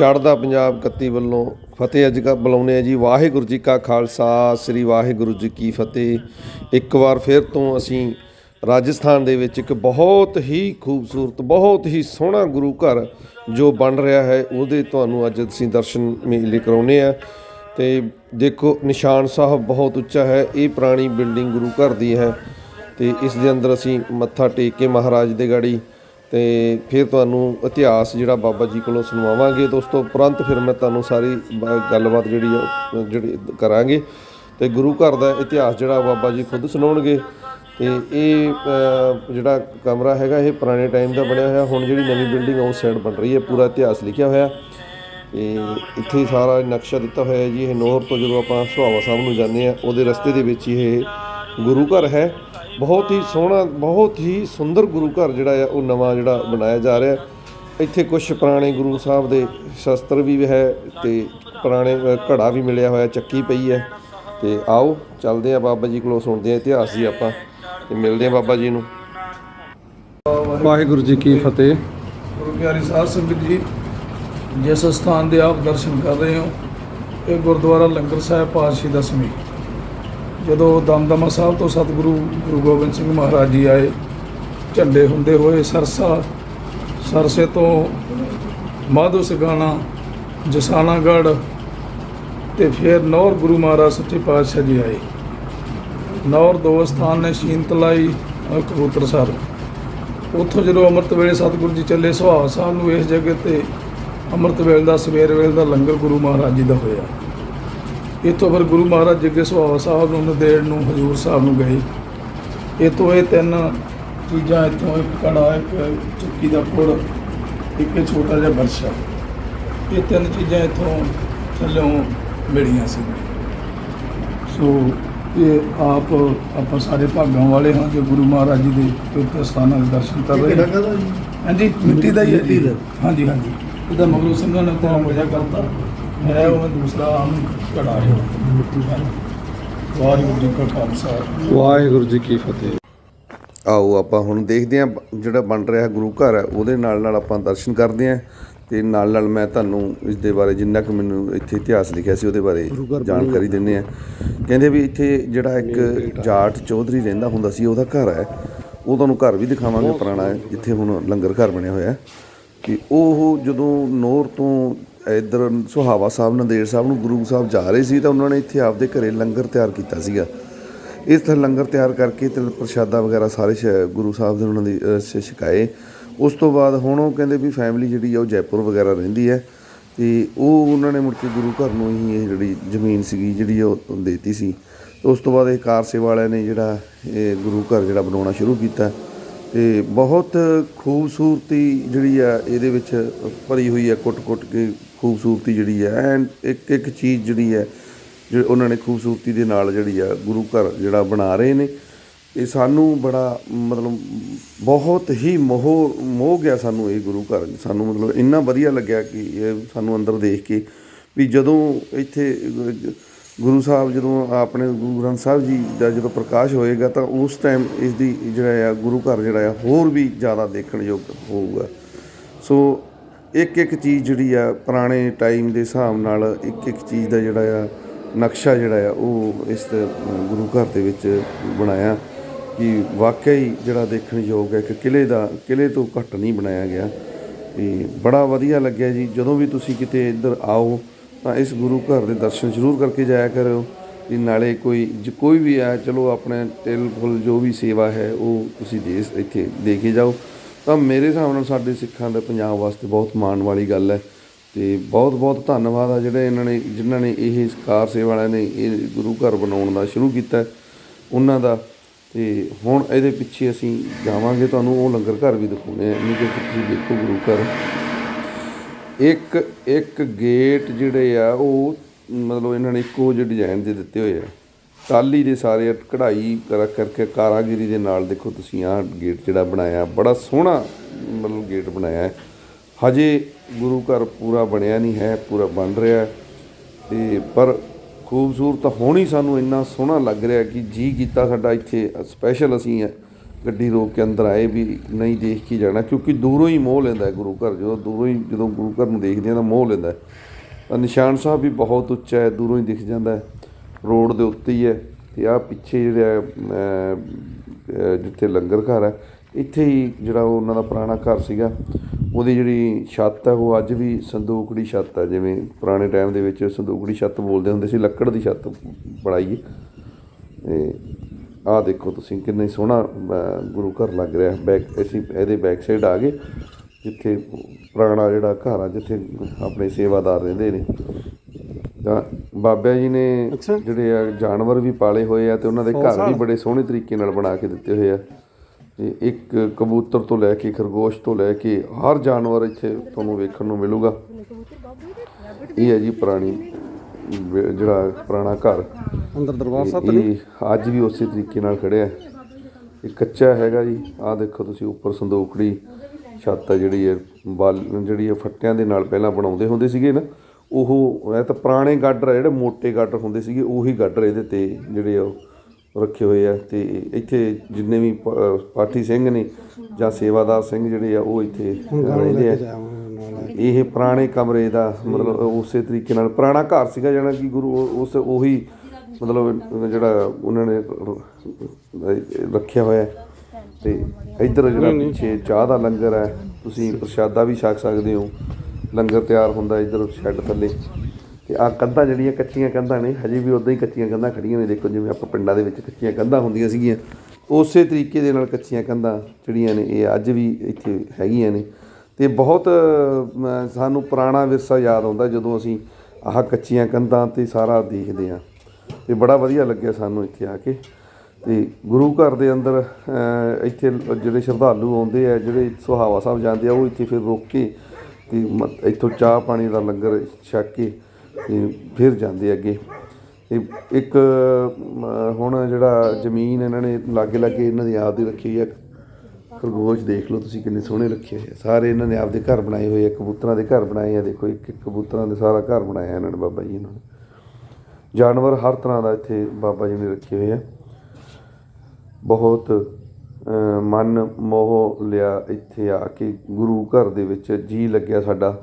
ਚੜ੍ਹਦਾ ਪੰਜਾਬ ਕੱਤੀ ਵੱਲੋਂ ਫਤਿਹ ਅੱਜ ਕਾ ਬੁਲਾਉਂਦੇ ਆ ਜੀ। ਵਾਹਿਗੁਰੂ ਜੀ ਕਾ ਖਾਲਸਾ, ਸ੍ਰੀ ਵਾਹਿਗੁਰੂ ਜੀ ਕੀ ਫਤਿਹ। ਇੱਕ ਵਾਰ ਫਿਰ ਤੋਂ ਅਸੀਂ ਰਾਜਸਥਾਨ ਦੇ ਵਿੱਚ ਇੱਕ ਬਹੁਤ ਹੀ ਖੂਬਸੂਰਤ, ਬਹੁਤ ਹੀ ਸੋਹਣਾ ਗੁਰੂ ਘਰ ਜੋ ਬਣ ਰਿਹਾ ਹੈ, ਉਹਦੇ ਤੁਹਾਨੂੰ ਅੱਜ ਅਸੀਂ ਦਰਸ਼ਨ ਮੇਲੇ ਕਰਾਉਨੇ ਆ ਤੇ ਦੇਖੋ, ਨਿਸ਼ਾਨ ਸਾਹਿਬ ਬਹੁਤ ਉੱਚਾ ਹੈ, ਇਹ ਪੁਰਾਣੀ ਬਿਲਡਿੰਗ ਗੁਰੂ ਘਰ ਦੀ ਹੈ। ਤੇ ਇਸ ਦੇ ਅੰਦਰ ਅਸੀਂ ਮੱਥਾ ਟੇਕ ਕੇ ਮਹਾਰਾਜ ਦੇ ਗਾੜੀ ਤੇ ਫਿਰ ਤੁਹਾਨੂੰ ਇਤਿਹਾਸ ਜਿਹੜਾ ਬਾਬਾ ਜੀ ਕੋਲੋਂ ਸੁਣਵਾਵਾਂਗੇ ਤੋਂ ਉਪਰੰਤ ਫਿਰ ਮੈਂ ਤੁਹਾਨੂੰ ਸਾਰੀ ਗੱਲਬਾਤ ਜਿਹੜੀ ਆ ਉਹ ਜਿਹੜੀ ਕਰਾਂਗੇ। ਤੇ ਗੁਰੂ ਘਰ ਦਾ ਇਤਿਹਾਸ ਜਿਹੜਾ ਬਾਬਾ ਜੀ ਖੁਦ ਸੁਣਾਉਣਗੇ। ਤੇ ਇਹ ਜਿਹੜਾ ਕਮਰਾ ਹੈਗਾ ਇਹ ਪੁਰਾਣੇ ਟਾਈਮ ਦਾ ਬਣਿਆ ਹੋਇਆ। ਹੁਣ ਜਿਹੜੀ ਨਵੀਂ ਬਿਲਡਿੰਗ ਉਸ ਸਾਈਡ ਬਣ ਰਹੀ ਹੈ। ਪੂਰਾ ਇਤਿਹਾਸ ਲਿਖਿਆ ਹੋਇਆ। ਤੇ ਇੱਥੇ ਸਾਰਾ ਨਕਸ਼ਾ ਦਿੱਤਾ ਹੋਇਆ ਹੈ ਜੀ। ਇਹ ਨੋਹਰ ਤੋਂ ਜਦੋਂ ਆਪਾਂ ਸੁਹਾਵਾ ਸਾਹਿਬ ਨੂੰ ਜਾਂਦੇ ਆ ਉਹਦੇ ਰਸਤੇ ਦੇ ਵਿੱਚ ਇਹ ਗੁਰੂ ਘਰ ਹੈ। ਬਹੁਤ ਹੀ ਸੋਹਣਾ ਬਹੁਤ ਹੀ ਸੁੰਦਰ ਗੁਰੂ ਘਰ ਜਿਹੜਾ ਆ ਉਹ ਨਵਾਂ ਜਿਹੜਾ ਬਣਾਇਆ ਜਾ ਰਿਹਾ। ਇੱਥੇ ਕੁਝ ਪੁਰਾਣੇ ਗੁਰੂ ਸਾਹਿਬ ਦੇ ਸ਼ਸਤਰ ਵੀ ਹੈ ਤੇ ਪੁਰਾਣੇ ਘੜਾ ਵੀ ਮਿਲਿਆ ਹੋਇਆ ਚੱਕੀ ਪਈ ਹੈ। ਤੇ ਆਓ ਚੱਲਦੇ ਆ ਬਾਬਾ ਜੀ ਕੋਲੋਂ ਸੁਣਦੇ ਆ ਇਤਿਹਾਸ ਜੀ ਆਪਾਂ ਤੇ ਮਿਲਦੇ ਆ ਬਾਬਾ ਜੀ ਨੂੰ। ਵਾਹਿਗੁਰੂ ਜੀ ਕੀ ਫਤਿਹ। ਗੁਰੂ ਪਿਆਰੀ ਸਾਧ ਸੰਗਤ ਜੀ ਜਿਸ ਸਥਾਨ ਦੇ ਆਪ ਦਰਸ਼ਨ ਕਰ ਰਹੇ ਹੋ ਇਹ ਗੁਰਦੁਆਰਾ ਲੰਗਰ ਸਾਹਿਬ ਪਾਤਸ਼ਾਹੀ ਦਸਵੀਂ ਜਦੋਂ ਦਮਦਮਾ ਸਾਹਿਬ ਤੋਂ ਸਤਿਗੁਰੂ ਗੁਰੂ ਗੋਬਿੰਦ ਸਿੰਘ ਮਹਾਰਾਜ ਜੀ ਆਏ, ਝੰਡੇ ਹੁੰਦੇ ਹੋਏ ਸਰਸਾ, ਸਰਸੇ ਤੋਂ ਮਾਧੋ ਸਗਾਣਾ, ਜਸਾਨਾਗੜ੍ਹ ਤੇ ਫਿਰ ਨੌਰ ਗੁਰੂ ਮਹਾਰਾਜ ਸੱਚੇ ਪਾਤਸ਼ਾਹ ਜੀ ਆਏ। ਨੌਰ ਦੋ ਸਥਾਨ ਨੇ ਸ਼ੀਨਤਲਾਈ ਕਬੂਤਰ ਕਬੂਤਰਸਰ। ਉੱਥੋਂ ਜਦੋਂ ਅੰਮ੍ਰਿਤ ਵੇਲੇ ਸਤਿਗੁਰੂ ਜੀ ਚੱਲੇ ਸੁਹਾਗ ਸਾਹਿਬ ਨੂੰ ਇਸ ਜਗ੍ਹਾ ਤੇ ਅੰਮ੍ਰਿਤ ਵੇਲੇ ਦਾ, ਸਵੇਰ ਵੇਲੇ ਦਾ ਲੰਗਰ ਗੁਰੂ ਮਹਾਰਾਜ ਜੀ ਦਾ ਹੋਇਆ। ਇੱਥੋਂ ਫਿਰ ਗੁਰੂ ਮਹਾਰਾਜ ਜੱਗੇ ਸੁਹਾਗ ਸਾਹਿਬ ਨੂੰ ਨੰਦੇੜ ਨੂੰ ਹਜੂਰ ਸਾਹਿਬ ਨੂੰ ਗਏ। ਇੱਥੋਂ ਇਹ ਤਿੰਨ ਚੀਜ਼ਾਂ ਇੱਥੋਂ ਇੱਕ ਕੜਾ ਇੱਕ ਚੱਕੀ ਦਾ ਪੁੜ ਇੱਕ ਇਹ ਛੋਟਾ ਜਿਹਾ ਬਰਸ਼ਾ। ਇਹ ਤਿੰਨ ਚੀਜ਼ਾਂ ਇੱਥੋਂ ਥੱਲੋਂ ਮਿਲੀਆਂ ਸੀ। ਸੋ ਇਹ ਆਪ ਆਪਾਂ ਸਾਰੇ ਭਾਗਾਂ ਵਾਲੇ ਹਾਂ ਜੋ ਗੁਰੂ ਮਹਾਰਾਜ ਜੀ ਦੇ ਪਵਿੱਤਰ ਸਥਾਨਾਂ ਦੇ ਦਰਸ਼ਨ ਕਰ ਰਹੇ ਹਾਂ ਹਾਂਜੀ ਮਿੱਟੀ ਦਾ ਹੀ ਹਾਂਜੀ ਹਾਂਜੀ। ਇਹਦਾ ਮਗਰੋਂ ਸਿੰਘਾਂ ਨੇ ਤਾਂ ਵਜਾ ਕਰਤਾ। ਹੈ ਉਹ ਦੂਸਰਾ ਆਮ ਘੜਾ ਹੈ ਮਿੱਟੀ ਦਾ ਵਾਹਿਗੁਰੂ ਜੀ ਕਾ ਖਾਲਸਾ। ਵਾਹਿਗੁਰੂ ਜੀ ਕੀ ਫਤਿਹ। ਆਓ ਆਪਾਂ ਹੁਣ ਦੇਖਦੇ ਹਾਂ ਜਿਹੜਾ ਬਣ ਰਿਹਾ ਗੁਰੂ ਘਰ ਹੈ ਉਹਦੇ ਨਾਲ ਨਾਲ ਆਪਾਂ ਦਰਸ਼ਨ ਕਰਦੇ ਹਾਂ ਤੇ ਨਾਲ ਨਾਲ ਮੈਂ ਤੁਹਾਨੂੰ ਇਸ ਦੇ ਬਾਰੇ ਜਿੰਨਾ ਕੁ ਮੈਨੂੰ ਇੱਥੇ ਇਤਿਹਾਸ ਲਿਖਿਆ ਸੀ ਉਹਦੇ ਬਾਰੇ ਜਾਣਕਾਰੀ ਦਿੰਦੇ ਆ ਕਹਿੰਦੇ ਵੀ ਇੱਥੇ ਜਿਹੜਾ ਇੱਕ ਜਾਟ ਚੌਧਰੀ ਰਹਿੰਦਾ ਹੁੰਦਾ ਸੀ ਉਹਦਾ ਘਰ ਹੈ। ਉਹ ਤੁਹਾਨੂੰ ਘਰ ਵੀ ਦਿਖਾਵਾਂਗੇ ਪੁਰਾਣਾ ਹੈ, ਜਿੱਥੇ ਹੁਣ ਲੰਗਰ ਘਰ ਬਣਿਆ ਹੋਇਆ ਹੈ। ਕਿ ਉਹ ਜਦੋਂ ਨੌਰ ਤੋਂ ਇਧਰ ਸੁਹਾਵਾ ਸਾਹਿਬ ਨੰਦੇੜ ਸਾਹਿਬ ਨੂੰ ਗੁਰੂ ਸਾਹਿਬ ਜਾ ਰਹੇ ਸੀ ਤਾਂ ਉਹਨਾਂ ਨੇ ਇੱਥੇ ਆਪਦੇ ਘਰੇ ਲੰਗਰ ਤਿਆਰ ਕੀਤਾ ਸੀਗਾ। ਇਸ ਤਰ੍ਹਾਂ ਲੰਗਰ ਤਿਆਰ ਕਰਕੇ ਤੇ ਪ੍ਰਸ਼ਾਦਾ ਵਗੈਰਾ ਸਾਰੇ ਸ਼- ਗੁਰੂ ਸਾਹਿਬ ਦੇ ਉਹਨਾਂ ਦੀ ਅ, ਛਕਾਏ। ਉਸ ਤੋਂ ਬਾਅਦ ਹੁਣ ਉਹ ਕਹਿੰਦੇ ਵੀ ਫੈਮਿਲੀ ਜਿਹੜੀ ਆ ਉਹ ਜੈਪੁਰ ਵਗੈਰਾ ਰਹਿੰਦੀ ਹੈ ਤੇ ਉਹ ਉਹਨਾਂ ਨੇ ਮੁੜ ਕੇ ਗੁਰੂ ਘਰ ਨੂੰ ਹੀ ਇਹ ਜਿਹੜੀ ਜ਼ਮੀਨ ਸੀਗੀ ਜਿਹੜੀ ਉਹ ਦੇਤੀ ਸੀ। ਤੇ ਉਸ ਤੋਂ ਬਾਅਦ ਇਹ ਕਾਰ ਸੇਵਾ ਵਾਲਿਆਂ ਨੇ ਜਿਹੜਾ ਇਹ ਗੁਰੂ ਘਰ ਜਿਹੜਾ ਬਣਾਉਣਾ ਸ਼ੁਰੂ ਕੀਤਾ। ਤੇ ਬਹੁਤ ਖੂਬਸੂਰਤੀ ਜਿਹੜੀ ਆ ਇਹਦੇ ਵਿੱਚ ਭਰੀ ਹੋਈ ਹੈ ਕੁੱਟ-ਕੁੱਟ ਕੇ ਖੂਬਸੂਰਤੀ ਜਿਹੜੀ ਹੈ ਐਂਡ ਇੱਕ ਇੱਕ ਚੀਜ਼ ਜਿਹੜੀ ਹੈ ਜਿਹੜੇ ਉਹਨਾਂ ਨੇ ਖੂਬਸੂਰਤੀ ਦੇ ਨਾਲ ਜਿਹੜੀ ਆ ਗੁਰੂ ਘਰ ਜਿਹੜਾ ਬਣਾ ਰਹੇ ਨੇ, ਇਹ ਸਾਨੂੰ ਬੜਾ ਮਤਲਬ ਬਹੁਤ ਹੀ ਮੋਹ ਮੋਹ ਗਿਆ ਸਾਨੂੰ ਇਹ ਗੁਰੂ ਘਰ। ਸਾਨੂੰ ਮਤਲਬ ਇੰਨਾ ਵਧੀਆ ਲੱਗਿਆ ਕਿ ਇਹ ਸਾਨੂੰ ਅੰਦਰ ਦੇਖ ਕੇ ਵੀ ਜਦੋਂ ਇੱਥੇ ਗੁਰੂ ਸਾਹਿਬ ਜਦੋਂ ਆਪਣੇ ਗੁਰੂ ਗ੍ਰੰਥ ਸਾਹਿਬ ਜੀ ਦਾ ਜਦੋਂ ਪ੍ਰਕਾਸ਼ ਹੋਏਗਾ ਤਾਂ ਉਸ ਟਾਈਮ ਇਸ ਦੀ ਜਿਹੜਾ ਆ ਗੁਰੂ ਘਰ ਜਿਹੜਾ ਆ ਹੋਰ ਵੀ ਜ਼ਿਆਦਾ ਦੇਖਣ ਯੋਗ ਹੋਊਗਾ। ਸੋ ਇੱਕ ਇੱਕ ਚੀਜ਼ ਜਿਹੜੀ ਆ ਪੁਰਾਣੇ ਟਾਈਮ ਦੇ ਹਿਸਾਬ ਨਾਲ ਇੱਕ ਇੱਕ ਚੀਜ਼ ਦਾ ਜਿਹੜਾ ਆ ਨਕਸ਼ਾ ਜਿਹੜਾ ਆ ਉਹ ਇਸ ਗੁਰੂ ਘਰ ਦੇ ਵਿੱਚ ਬਣਾਇਆ ਕਿ ਵਾਕਈ ਜਿਹੜਾ ਦੇਖਣ ਯੋਗ ਹੈ ਕਿ ਕਿਲੇ ਦਾ ਕਿਲੇ ਤੋਂ ਘੱਟ ਨਹੀਂ ਬਣਾਇਆ ਗਿਆ। ਤੇ ਬੜਾ ਵਧੀਆ ਲੱਗਿਆ ਜੀ। ਜਦੋਂ ਵੀ ਤੁਸੀਂ ਕਿਤੇ ਇੱਧਰ ਆਓ ਤਾਂ ਇਸ ਗੁਰੂ ਘਰ ਦੇ ਦਰਸ਼ਨ ਜ਼ਰੂਰ ਕਰਕੇ ਜਾਇਆ ਕਰਿਓ। ਕਿ ਨਾਲੇ ਕੋਈ ਜ- ਕੋਈ ਵੀ ਆ, ਚਲੋ ਆਪਣੇ ਤਿਲ, ਫੁੱਲ, ਜੋ ਵੀ ਸੇਵਾ ਹੈ, ਉਹ ਤੁਸੀਂ ਦੇ ਇੱਥੇ ਦੇ ਕੇ ਜਾਓ। ਤਾਂ ਮੇਰੇ ਹਿਸਾਬ ਨਾਲ ਸਾਡੇ ਸਿੱਖਾਂ ਦੇ ਪੰਜਾਬ ਵਾਸਤੇ ਬਹੁਤ ਮਾਣ ਵਾਲੀ ਗੱਲ ਹੈ ਤੇ ਬਹੁਤ ਬਹੁਤ ਧੰਨਵਾਦ ਆ ਜਿਹੜੇ ਇਹਨਾਂ ਨੇ, ਜਿਨ੍ਹਾਂ ਨੇ ਇਹ ਕਾਰ ਸੇਵਾ ਵਾਲਿਆਂ ਨੇ ਇਹ ਗੁਰੂ ਘਰ ਬਣਾਉਣ ਦਾ ਸ਼ੁਰੂ ਕੀਤਾ ਉਹਨਾਂ ਦਾ। ਤੇ ਹੁਣ ਇਹਦੇ ਪਿੱਛੇ ਅਸੀਂ ਜਾਵਾਂਗੇ, ਤੁਹਾਨੂੰ ਉਹ ਲੰਗਰ ਘਰ ਵੀ ਦਿਖਾਉਣੇ ਆ ਨਹੀਂ ਕਿ ਤੁਸੀਂ ਦੇਖੋ ਗੁਰੂ ਘਰ। ਇੱਕ ਇੱਕ ਗੇਟ ਜਿਹੜੇ ਆ, ਉਹ ਮਤਲਬ ਇਹਨਾਂ ਨੇ ਇੱਕੋ ਜਿਹੇ ਡਿਜ਼ਾਈਨ ਦੇ ਦਿੱਤੇ ਹੋਏ ਆ। ਟਾਲੀ ਦੇ ਸਾਰੇ ਕਢਾਈ ਕਰ, ਕਰਕੇ ਕਾਰਾਗਿਰੀ ਦੇ ਨਾਲ ਦੇਖੋ ਤੁਸੀਂ ਆਹ ਗੇਟ ਜਿਹੜਾ ਬਣਾਇਆ, ਬੜਾ ਸੋਹਣਾ ਮਤਲਬ ਗੇਟ ਬਣਾਇਆ ਹੈ। ਹਜੇ ਗੁਰੂ ਘਰ ਪੂਰਾ ਬਣਿਆ ਨਹੀਂ ਹੈ, ਪੂਰਾ ਬਣ ਰਿਹਾ ਹੈ। ਤੇ ਪਰ ਖੂਬਸੂਰਤ ਹੋਣੀ ਸਾਨੂੰ ਇੰਨਾ ਸੋਹਣਾ ਲੱਗ ਰਿਹਾ ਕਿ ਜੀ ਕੀਤਾ ਸਾਡਾ ਇੱਥੇ ਸਪੈਸ਼ਲ ਅਸੀਂ ਗੱਡੀ ਰੋਕ ਕੇ ਅੰਦਰ ਆਏ ਵੀ ਨਹੀਂ ਦੇਖ ਕੇ ਜਾਣਾ, ਕਿਉਂਕਿ ਦੂਰੋਂ ਹੀ ਮੋਹ ਲੈਂਦਾ ਗੁਰੂ ਘਰ, ਜਦੋਂ ਦੂਰੋਂ ਹੀ, ਜਦੋਂ ਗੁਰੂ ਘਰ ਨੂੰ ਦੇਖਦੇ ਆ ਤਾਂ ਮੋਹ ਲੈਂਦਾ ਤਾਂ ਨਿਸ਼ਾਨ ਸਾਹਿਬ ਵੀ ਬਹੁਤ ਉੱਚਾ ਹੈ, ਦੂਰੋਂ ਹੀ ਦਿਖ ਜਾਂਦਾ ਹੈ। ਰੋਡ ਦੇ ਉੱਤੇ ਹੀ ਹੈ ਤੇ ਆ ਪਿੱਛੇ ਜਿਹੜਾ ਜਿੱਥੇ ਲੰਗਰ ਘਰ ਹੈ, ਇੱਥੇ ਹੀ ਜਿਹੜਾ ਉਹਨਾਂ ਦਾ ਪੁਰਾਣਾ ਘਰ ਸੀਗਾ। ਉਹਦੀ ਜਿਹੜੀ ਛੱਤ ਹੈ, ਉਹ ਅੱਜ ਵੀ ਸੰਦੂਕੜੀ ਛੱਤ ਹੈ, ਜਿਵੇਂ ਪੁਰਾਣੇ ਟਾਈਮ ਦੇ ਵਿੱਚ ਸੰਦੂਕੜੀ ਛੱਤ ਬੋਲਦੇ ਹੁੰਦੇ ਸੀ, ਲੱਕੜ ਦੀ ਛੱਤ ਬਣਾਈ ਹੈ। ਤੇ ਆਹ ਦੇਖੋ ਤੁਸੀਂ ਕਿੰਨਾ ਸੋਹਣਾ ਗੁਰੂ ਘਰ ਲੱਗ ਰਿਹਾ। ਬੈਕ ਅਸੀਂ ਇਹਦੇ ਬੈਕ ਸਾਈਡ ਆ ਗਏ ਜਿੱਥੇ ਪੁਰਾਣਾ ਜਿਹੜਾ ਘਰ ਆ ਜਿੱਥੇ ਆਪਣੇ ਸੇਵਾਦਾਰ ਰਹਿੰਦੇ ਨੇ। ਤਾਂ ਬਾਬਾ ਜੀ ਨੇ ਜਿਹੜੇ ਆ ਜਾਨਵਰ ਵੀ ਪਾਲੇ ਹੋਏ ਆ ਤੇ ਉਹਨਾਂ ਦੇ ਘਰ ਵੀ ਬੜੇ ਸੋਹਣੇ ਤਰੀਕੇ ਨਾਲ ਬਣਾ ਕੇ ਦਿੱਤੇ ਹੋਏ ਆ। ਤੇ ਇੱਕ ਕਬੂਤਰ ਤੋਂ ਲੈ ਕੇ ਖਰਗੋਸ਼ ਤੋਂ ਲੈ ਕੇ ਹਰ ਜਾਨਵਰ ਇੱਥੇ ਤੁਹਾਨੂੰ ਵੇਖਣ ਨੂੰ ਮਿਲੂਗਾ। ਇਹ ਹੈ ਜੀ ਪੁਰਾਣੀ ਜਿਹੜਾ ਪੁਰਾਣਾ ਘਰ। ਅੰਦਰ ਦਰਬਾਰ ਸਾਹਿਬ ਇਹ ਅੱਜ ਵੀ ਉਸੇ ਤਰੀਕੇ ਨਾਲ ਖੜਿਆ ਹੈ। ਇਹ ਕੱਚਾ ਹੈਗਾ ਜੀ। ਆਹ ਦੇਖੋ ਤੁਸੀਂ ਉੱਪਰ ਸੰਦੂਕੜੀ ਛੱਤ ਹੈ ਜਿਹੜੀ ਹੈ ਬਲ ਜਿਹੜੀ ਹੈ ਫੱਟਿਆਂ ਦੇ ਨਾਲ ਪਹਿਲਾਂ ਬਣਾਉਂਦੇ ਹੁੰਦੇ ਸੀਗੇ ਨਾ ਉਹ ਇਹ ਤਾਂ ਪੁਰਾਣੇ ਗਾਡਰ ਆ ਜਿਹੜੇ ਮੋٹے ਗਾਡਰ ਹੁੰਦੇ ਸੀਗੇ ਉਹੀ ਗਾਡਰ ਇਹਦੇ ਤੇ ਜਿਹੜੇ ਆ ਉਹ ਰੱਖੇ ਹੋਏ ਆ। ਤੇ ਇੱਥੇ ਜਿੰਨੇ ਵੀ ਪਾਠੀ ਸਿੰਘ ਨੇ ਜਾਂ ਸੇਵਾਦਾਰ ਸਿੰਘ ਜਿਹੜੇ ਆ ਉਹ ਇੱਥੇ ਰਹਿੰਦੇ ਆ। ਇਹ ਪੁਰਾਣੇ ਕਮਰੇ ਦਾ ਮਤਲਬ ਉਸੇ ਤਰੀਕੇ ਨਾਲ। ਪੁਰਾਣਾ ਘਰ ਸੀਗਾ ਜਿਹੜਾ ਕਿ ਗੁਰੂ ਉਸ ਉਹੀ ਮਤਲਬ ਜਿਹੜਾ ਉਹਨਾਂ ਨੇ ਰੱਖਿਆ ਹੋਇਆ। ਤੇ ਇੱਧਰ ਜਿਹੜਾ ਪਿੱਛੇ ਚਾਹ ਦਾ ਲੰਗਰ ਹੈ ਤੁਸੀਂ ਪ੍ਰਸ਼ਾਦਾ ਵੀ ਛਕ ਸਕਦੇ ਹੋ। ਲੰਗਰ ਤਿਆਰ ਹੁੰਦਾ ਇੱਧਰ ਸ਼ੈੱਡ ਥੱਲੇ। ਤੇ ਆ ਕੰਧਾਂ ਜਿਹੜੀਆਂ ਕੱਚੀਆਂ ਕੰਧਾਂ ਨੇ ਹਜੇ ਵੀ ਉਦਾਂ ਹੀ ਕੱਚੀਆਂ ਕੰਧਾਂ ਖੜੀਆਂ ਨੇ। ਦੇਖੋ ਜਿਵੇਂ ਆਪਾਂ ਪਿੰਡਾਂ ਦੇ ਵਿੱਚ ਕੱਚੀਆਂ ਕੰਧਾਂ ਹੁੰਦੀਆਂ ਸੀਗੀਆਂ। ਉਸੇ ਤਰੀਕੇ ਦੇ ਨਾਲ ਕੱਚੀਆਂ ਕੰਧਾਂ ਜਿਹੜੀਆਂ ਨੇ ਇਹ ਅੱਜ ਵੀ ਇੱਥੇ ਹੈਗੀਆਂ ਨੇ। ਅਤੇ ਬਹੁਤ ਸਾਨੂੰ ਪੁਰਾਣਾ ਵਿਰਸਾ ਯਾਦ ਆਉਂਦਾ ਜਦੋਂ ਅਸੀਂ ਆਹ ਕੱਚੀਆਂ ਕੰਧਾਂ ਤੇ ਸਾਰਾ ਦੇਖਦੇ ਹਾਂ। ਅਤੇ ਬੜਾ ਵਧੀਆ ਲੱਗਿਆ ਸਾਨੂੰ ਇੱਥੇ ਆ ਕੇ। ਅਤੇ ਗੁਰੂ ਘਰ ਦੇ ਅੰਦਰ ਇੱਥੇ ਜਿਹੜੇ ਸ਼ਰਧਾਲੂ ਆਉਂਦੇ ਆ, ਜਿਹੜੇ ਸੁਹਾਵਾ ਸਾਹਿਬ ਜਾਂਦੇ ਆ, ਉਹ ਇੱਥੇ ਫਿਰ ਰੁਕ ਕੇ ਤੇ ਮ- ਇੱਥੋਂ ਚਾਹ ਪਾਣੀ ਦਾ ਲੰਗਰ ਛਕ ਕੇ ਤੇ ਫਿਰ ਜਾਂਦੇ ਅੱਗੇ। ਤੇ ਇੱਕ ਹੁਣ ਜਿਹੜਾ ਜ਼ਮੀਨ ਇਹਨਾਂ ਨੇ ਲਾਗੇ ਲਾਗੇ ਇਹਨਾਂ ਦੀ ਆਪ ਦੀ ਰੱਖੀ ਹੈ ਖਰਗੋਸ਼ ਦੇਖ ਲਓ ਤੁਸੀਂ ਕਿੰਨੇ ਸੋਹਣੇ ਰੱਖੇ ਹੋਏ ਆ। ਸਾਰੇ ਇਹਨਾਂ ਨੇ ਆਪਦੇ ਘਰ ਬਣਾਏ ਹੋਏ ਆ, ਕਬੂਤਰਾਂ ਦੇ ਘਰ ਬਣਾਏ ਆ। ਦੇਖੋ ਇੱਕ ਇੱਕ ਕਬੂਤਰਾਂ ਦੇ ਸਾਰਾ ਘਰ ਬਣਾਇਆ ਇਹਨਾਂ ਨੇ ਬਾਬਾ ਜੀ ਇਹਨਾਂ ਨੇ। ਜਾਨਵਰ ਹਰ ਤਰ੍ਹਾਂ ਦਾ ਇੱਥੇ ਬਾਬਾ ਜੀ ਨੇ ਰੱਖੇ ਹੋਏ ਆ। ਬਹੁਤ ਮਨ ਮੋਹ ਲਿਆ ਇੱਥੇ ਆ ਕੇ ਗੁਰੂ ਘਰ ਦੇ ਵਿੱਚ ਜੀ ਲੱਗਿਆ ਸਾਡਾ।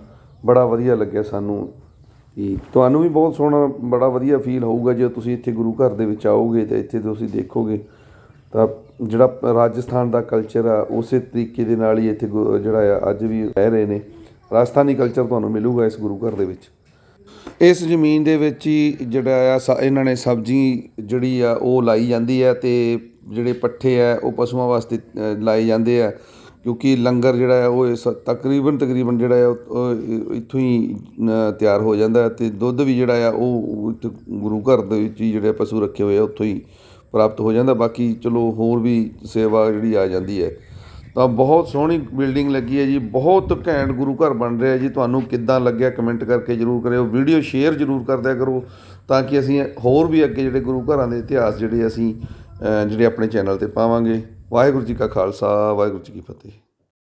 ਬੜਾ ਵਧੀਆ ਲੱਗਿਆ ਸਾਨੂੰ। ਕਿ ਤੁਹਾਨੂੰ ਵੀ ਬਹੁਤ ਸੋਹਣਾ, ਬੜਾ ਵਧੀਆ ਫੀਲ ਹੋਊਗਾ ਜੇ ਤੁਸੀਂ ਇੱਥੇ ਗੁਰੂ ਘਰ ਦੇ ਵਿੱਚ ਆਓਗੇ ਤੇ ਇੱਥੇ ਤੁਸੀਂ ਦੇਖੋਗੇ ਤਾਂ ਜਿਹੜਾ ਰਾਜਸਥਾਨ ਦਾ ਕਲਚਰ ਆ, ਉਸੇ ਤਰੀਕੇ ਦੇ ਨਾਲ ਹੀ ਇੱਥੇ ਗੁ- ਜਿਹੜਾ ਆ, ਅੱਜ ਵੀ ਰਹਿ ਰਹੇ ਨੇ। ਰਾਜਸਥਾਨੀ ਕਲਚਰ ਤੁਹਾਨੂੰ ਮਿਲੂਗਾ ਇਸ ਗੁਰੂ ਘਰ ਦੇ ਵਿੱਚ। ਇਸ ਜ਼ਮੀਨ ਦੇ ਵਿੱਚ ਹੀ ਜਿਹੜਾ ਆ, ਸ- ਇਹਨਾਂ ਨੇ ਸਬਜ਼ੀ ਜਿਹੜੀ ਆ, ਉਹ ਲਾਈ ਜਾਂਦੀ ਹੈ ਤੇ ਜਿਹੜੇ ਪੱਠੇ ਆ, ਉਹ ਪਸ਼ੂਆਂ ਵਾਸਤੇ ਲਾਏ ਜਾਂਦੇ ਆ। ਕਿਉਂਕਿ ਲੰਗਰ ਜਿਹੜਾ ਆ, ਉਹ ਇਸ ਤਕਰੀਬਨ ਤਕਰੀਬਨ ਜਿਹੜਾ ਆ, ਉਹ- ਇੱਥੋਂ ਹੀ ਤਿਆਰ ਹੋ ਜਾਂਦਾ ਹੈ ਤੇ ਦੁੱਧ ਵੀ ਜਿਹੜਾ ਆ, ਉਹ ਗੁਰੂ ਘਰ ਦੇ ਵਿੱਚ ਹੀ ਜਿਹੜੇ ਪਸ਼ੂ ਰੱਖੇ ਹੋਏ ਆ, ਉੱਥੋਂ ਹੀ ਪ੍ਰਾਪਤ ਹੋ ਜਾਂਦਾ, ਬਾਕੀ ਚਲੋ ਹੋਰ ਵੀ ਸੇਵਾ ਜਿਹੜੀ ਆ ਜਾਂਦੀ ਹੈ। ਤਾਂ ਬਹੁਤ ਸੋਹਣੀ ਬਿਲਡਿੰਗ ਲੱਗੀ ਹੈ ਜੀ, ਬਹੁਤ ਘੈਂਟ ਗੁਰੂ ਘਰ ਬਣ ਰਿਹਾ ਜੀ। ਤੁਹਾਨੂੰ ਕਿੱਦਾਂ ਲੱਗਿਆ ਕਮੈਂਟ ਕਰਕੇ ਜਰੂਰ ਕਰਿਓ ਵੀਡੀਓ ਸ਼ੇਅਰ ਜਰੂਰ ਕਰਦਿਆ ਕਰੋ, ਤਾਂ ਕਿ ਅਸੀਂ ਹੋਰ ਵੀ ਅੱਗੇ ਜਿਹੜੇ ਗੁਰੂ ਘਰਾਂ ਦੇ ਇਤਿਹਾਸ ਜਿਹੜੇ ਅਸੀਂ ਜਿਹੜੇ ਆਪਣੇ ਚੈਨਲ ਤੇ ਪਾਵਾਂਗੇ। ਵਾਹਿਗੁਰੂ ਜੀ ਕਾ ਖਾਲਸਾ, ਵਾਹਿਗੁਰੂ ਜੀ ਕੀ ਫਤਿਹ।